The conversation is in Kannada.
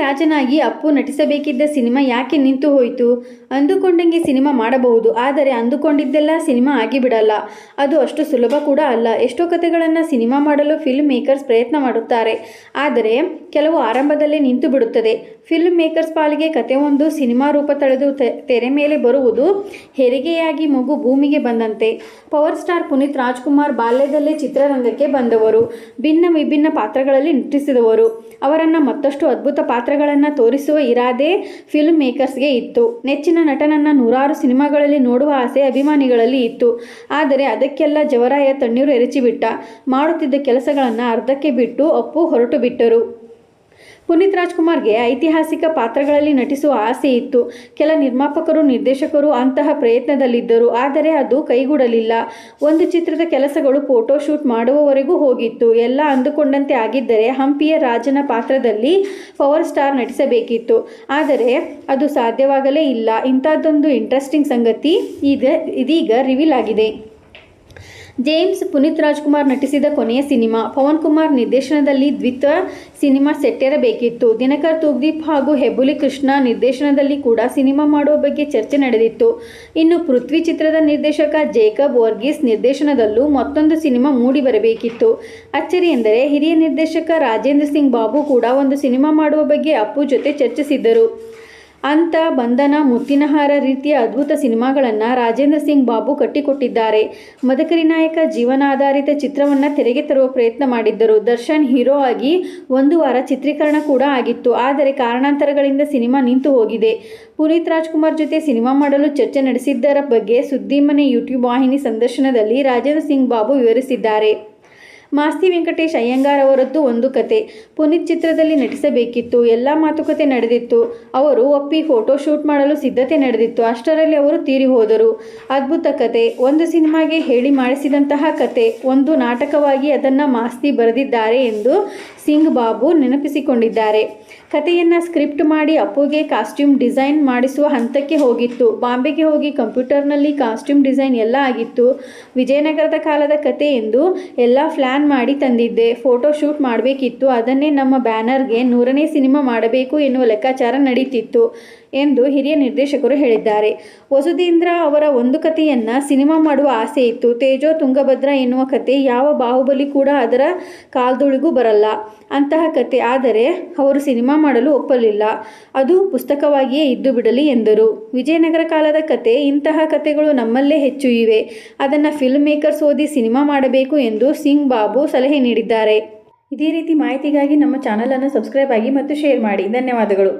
ರಾಜನಾಗಿ ಅಪ್ಪು ನಟಿಸಬೇಕಿದ್ದ ಸಿನಿಮಾ ಯಾಕೆ ನಿಂತು ಹೋಯಿತು? ಅಂದುಕೊಂಡಂಗೆ ಸಿನಿಮಾ ಮಾಡಬಹುದು, ಆದರೆ ಅಂದುಕೊಂಡಿದ್ದೆಲ್ಲ ಸಿನಿಮಾ ಆಗಿಬಿಡಲ್ಲ. ಅದು ಅಷ್ಟು ಸುಲಭ ಕೂಡ ಅಲ್ಲ. ಎಷ್ಟೋ ಕಥೆಗಳನ್ನು ಸಿನಿಮಾ ಮಾಡಲು ಫಿಲ್ಮ್ ಮೇಕರ್ಸ್ ಪ್ರಯತ್ನ ಮಾಡುತ್ತಾರೆ. ಆದರೆ, ಕೆಲವು ಆರಂಭದಲ್ಲೇ ನಿಂತು ಬಿಡುತ್ತದೆ. ಫಿಲ್ಮ್ ಮೇಕರ್ಸ್ ಪಾಲಿಗೆ ಕತೆ ಒಂದು ಸಿನಿಮಾ ರೂಪ ತಳೆದು ತೆರೆ ಮೇಲೆ ಬರುವುದು ಹೆರಿಗೆಯಾಗಿ ಮಗು ಭೂಮಿಗೆ ಬಂದಂತೆ. ಪವರ್ ಸ್ಟಾರ್ ಪುನೀತ್ ರಾಜ್ಕುಮಾರ್ ಬಾಲ್ಯದಲ್ಲೇ ಚಿತ್ರರಂಗಕ್ಕೆ ಬಂದವರು. ಭಿನ್ನ ವಿಭಿನ್ನ ಪಾತ್ರಗಳಲ್ಲಿ ನಟಿಸಿದವರು. ಅವರನ್ನು ಮತ್ತಷ್ಟು ಅದ್ಭುತ ಪಾತ್ರಗಳನ್ನು ತೋರಿಸುವ ಇರಾದೆ ಫಿಲ್ಮ್ ಮೇಕರ್ಸ್ಗೆ ಇತ್ತು. ನೆಚ್ಚಿನ ನಟನನ್ನು ನೂರಾರು ಸಿನಿಮಾಗಳಲ್ಲಿ ನೋಡುವ ಆಸೆ ಅಭಿಮಾನಿಗಳಲ್ಲಿ ಇತ್ತು. ಆದರೆ ಅದಕ್ಕೆಲ್ಲ ಜವರಾಯ ತಣ್ಣೀರು ಎರಚಿಬಿಟ್ಟ. ಮಾಡುತ್ತಿದ್ದ ಕೆಲಸಗಳನ್ನು ಅರ್ಧಕ್ಕೆ ಬಿಟ್ಟು ಅಪ್ಪು ಹೊರಟು ಬಿಟ್ಟರು ಪುನೀತ್ ರಾಜ್ಕುಮಾರ್ಗೆ ಐತಿಹಾಸಿಕ ಪಾತ್ರಗಳಲ್ಲಿ ನಟಿಸುವ ಆಸೆ ಇತ್ತು. ಕೆಲ ನಿರ್ಮಾಪಕರು, ನಿರ್ದೇಶಕರು ಅಂತಹ ಪ್ರಯತ್ನದಲ್ಲಿದ್ದರು, ಆದರೆ ಅದು ಕೈಗೂಡಲಿಲ್ಲ. ಒಂದು ಚಿತ್ರದ ಕೆಲಸಗಳು ಫೋಟೋ ಶೂಟ್ ಮಾಡುವವರೆಗೂ ಹೋಗಿತ್ತು. ಎಲ್ಲ ಅಂದುಕೊಂಡಂತೆ ಆಗಿದ್ದರೆ ಹಂಪಿಯ ರಾಜನ ಪಾತ್ರದಲ್ಲಿ ಪವರ್ ಸ್ಟಾರ್ ನಟಿಸಬೇಕಿತ್ತು. ಆದರೆ ಅದು ಸಾಧ್ಯವಾಗಲೇ ಇಲ್ಲ. ಇಂಥದ್ದೊಂದು ಇಂಟ್ರೆಸ್ಟಿಂಗ್ ಸಂಗತಿ ಈಗ ಇದೀಗ ರಿವೀಲ್ ಆಗಿದೆ. ಜೇಮ್ಸ್ ಪುನೀತ್ ರಾಜ್ಕುಮಾರ್ ನಟಿಸಿದ ಕೊನೆಯ ಸಿನಿಮಾ ಪವನ್ ಕುಮಾರ್ ನಿರ್ದೇಶನದಲ್ಲಿ ದ್ವಿತ ಸಿನಿಮಾ ಸೆಟ್ಟೇರಬೇಕಿತ್ತು. ದಿನಕರ್ ತೂಗ್ದೀಪ್ ಹಾಗೂ ಹೆಬ್ಬುಲಿ ಕೃಷ್ಣ ನಿರ್ದೇಶನದಲ್ಲಿ ಕೂಡ ಸಿನಿಮಾ ಮಾಡುವ ಬಗ್ಗೆ ಚರ್ಚೆ ನಡೆದಿತ್ತು. ಇನ್ನು ಪೃಥ್ವಿ ಚಿತ್ರದ ನಿರ್ದೇಶಕ ಜೇಕಬ್ ವರ್ಗೀಸ್ ನಿರ್ದೇಶನದಲ್ಲೂ ಮತ್ತೊಂದು ಸಿನಿಮಾ ಮೂಡಿ ಬರಬೇಕಿತ್ತು ಅಚ್ಚರಿ ಎಂದರೆ ಹಿರಿಯ ನಿರ್ದೇಶಕ ರಾಜೇಂದ್ರ ಸಿಂಗ್ ಬಾಬು ಕೂಡ ಒಂದು ಸಿನಿಮಾ ಮಾಡುವ ಬಗ್ಗೆ ಅಪ್ಪು ಜೊತೆ ಚರ್ಚಿಸಿದ್ದರು. ಅಂತ ಬಂಧನ ಮುತ್ತಿನಹಾರ ರೀತಿಯ ಅದ್ಭುತ ಸಿನಿಮಾಗಳನ್ನು ರಾಜೇಂದ್ರ ಸಿಂಗ್ ಬಾಬು ಕಟ್ಟಿಕೊಟ್ಟಿದ್ದಾರೆ. ಮದಕರಿ ನಾಯಕ ಜೀವನಾಧಾರಿತ ಚಿತ್ರವನ್ನು ತೆರೆಗೆ ತರುವ ಪ್ರಯತ್ನ ಮಾಡಿದ್ದರು. ದರ್ಶನ್ ಹೀರೋ ಆಗಿ ಒಂದು ವಾರ ಚಿತ್ರೀಕರಣ ಕೂಡ ಆಗಿತ್ತು. ಆದರೆ ಕಾರಣಾಂತರಗಳಿಂದ ಸಿನಿಮಾ ನಿಂತು ಹೋಗಿದೆ. ಪುನೀತ್ ರಾಜ್ಕುಮಾರ್ ಜೊತೆ ಸಿನಿಮಾ ಮಾಡಲು ಚರ್ಚೆ ನಡೆಸಿದ್ದರ ಬಗ್ಗೆ ಸುದ್ದಿಮನೆ ಯೂಟ್ಯೂಬ್ ವಾಹಿನಿ ಸಂದರ್ಶನದಲ್ಲಿ ರಾಜೇಂದ್ರ ಸಿಂಗ್ ಬಾಬು ವಿವರಿಸಿದ್ದಾರೆ. ಮಾಸ್ತಿ ವೆಂಕಟೇಶ್ ಅಯ್ಯಂಗಾರ್ ಅವರದ್ದು ಒಂದು ಕತೆ. ಪುನೀತ್ ಚಿತ್ರದಲ್ಲಿ ನಟಿಸಬೇಕಿತ್ತು. ಎಲ್ಲ ಮಾತುಕತೆ ನಡೆದಿತ್ತು. ಅವರು ಒಪ್ಪಿ ಫೋಟೋ ಶೂಟ್ ಮಾಡಲು ಸಿದ್ಧತೆ ನಡೆದಿತ್ತು. ಅಷ್ಟರಲ್ಲಿ ಅವರು ತೀರಿ ಹೋದರು. ಅದ್ಭುತ ಕತೆ. ಒಂದು ಸಿನಿಮಾಗೆ ಹೇಳಿ ಮಾಡಿಸಿದಂತಹ ಕತೆ. ಒಂದು ನಾಟಕವಾಗಿ ಅದನ್ನು ಮಾಸ್ತಿ ಬರೆದಿದ್ದಾರೆ ಎಂದು ಸಿಂಗ್ ಬಾಬು ನೆನಪಿಸಿಕೊಂಡಿದ್ದಾರೆ. ಕತೆಯನ್ನು ಸ್ಕ್ರಿಪ್ಟ್ ಮಾಡಿ ಅಪ್ಪುಗೆ ಕಾಸ್ಟ್ಯೂಮ್ ಡಿಸೈನ್ ಮಾಡಿಸುವ ಹಂತಕ್ಕೆ ಹೋಗಿತ್ತು. ಬಾಂಬೆಗೆ ಹೋಗಿ ಕಂಪ್ಯೂಟರ್ನಲ್ಲಿ ಕಾಸ್ಟ್ಯೂಮ್ ಡಿಸೈನ್ ಎಲ್ಲ ಆಗಿತ್ತು. ವಿಜಯನಗರದ ಕಾಲದ ಕತೆ ಎಂದು ಎಲ್ಲ ಪ್ಲ್ಯಾನ್ ಮಾಡಿ ತಂದಿದ್ದೆ. ಫೋಟೋ ಶೂಟ್ ಮಾಡಬೇಕಿತ್ತು. ಅದನ್ನೇ ನಮ್ಮ ಬ್ಯಾನರ್ಗೆ ನೂರನೇ ಸಿನಿಮಾ ಮಾಡಬೇಕು ಎನ್ನುವ ಲೆಕ್ಕಾಚಾರ ನಡೀತಿತ್ತು ಎಂದು ಹಿರಿಯ ನಿರ್ದೇಶಕರು ಹೇಳಿದ್ದಾರೆ. ವಸುಧೀಂದ್ರ ಅವರ ಒಂದು ಕಥೆಯನ್ನು ಸಿನಿಮಾ ಮಾಡುವ ಆಸೆ ಇತ್ತು. ತೇಜೋ ತುಂಗಭದ್ರ ಎನ್ನುವ ಕತೆ ಯಾವ ಬಾಹುಬಲಿ ಕೂಡ ಅದರ ಕಾಲ್ದುಳಿಗೂ ಬರಲ್ಲ. ಅಂತಹ ಕತೆ ಆದರೆ ಅವರು ಸಿನಿಮಾ ಮಾಡಲು ಒಪ್ಪಲಿಲ್ಲ. ಅದು ಪುಸ್ತಕವಾಗಿಯೇ ಇದ್ದು ಬಿಡಲಿ ಎಂದರು. ವಿಜಯನಗರ ಕಾಲದ ಕತೆ ಇಂತಹ ಕತೆಗಳು ನಮ್ಮಲ್ಲೇ ಹೆಚ್ಚು ಇವೆ. ಅದನ್ನು ಫಿಲ್ಮ್ ಮೇಕರ್ಸ್ ಓದಿ ಸಿನಿಮಾ ಮಾಡಬೇಕು ಎಂದು ಸಿಂಗ್ ಬಾಬು ಸಲಹೆ ನೀಡಿದ್ದಾರೆ. ಇದೇ ರೀತಿ ಮಾಹಿತಿಗಾಗಿ ನಮ್ಮ ಚಾನಲನ್ನು ಸಬ್ಸ್ಕ್ರೈಬ್ ಆಗಿ ಮತ್ತು ಶೇರ್ ಮಾಡಿ. ಧನ್ಯವಾದಗಳು.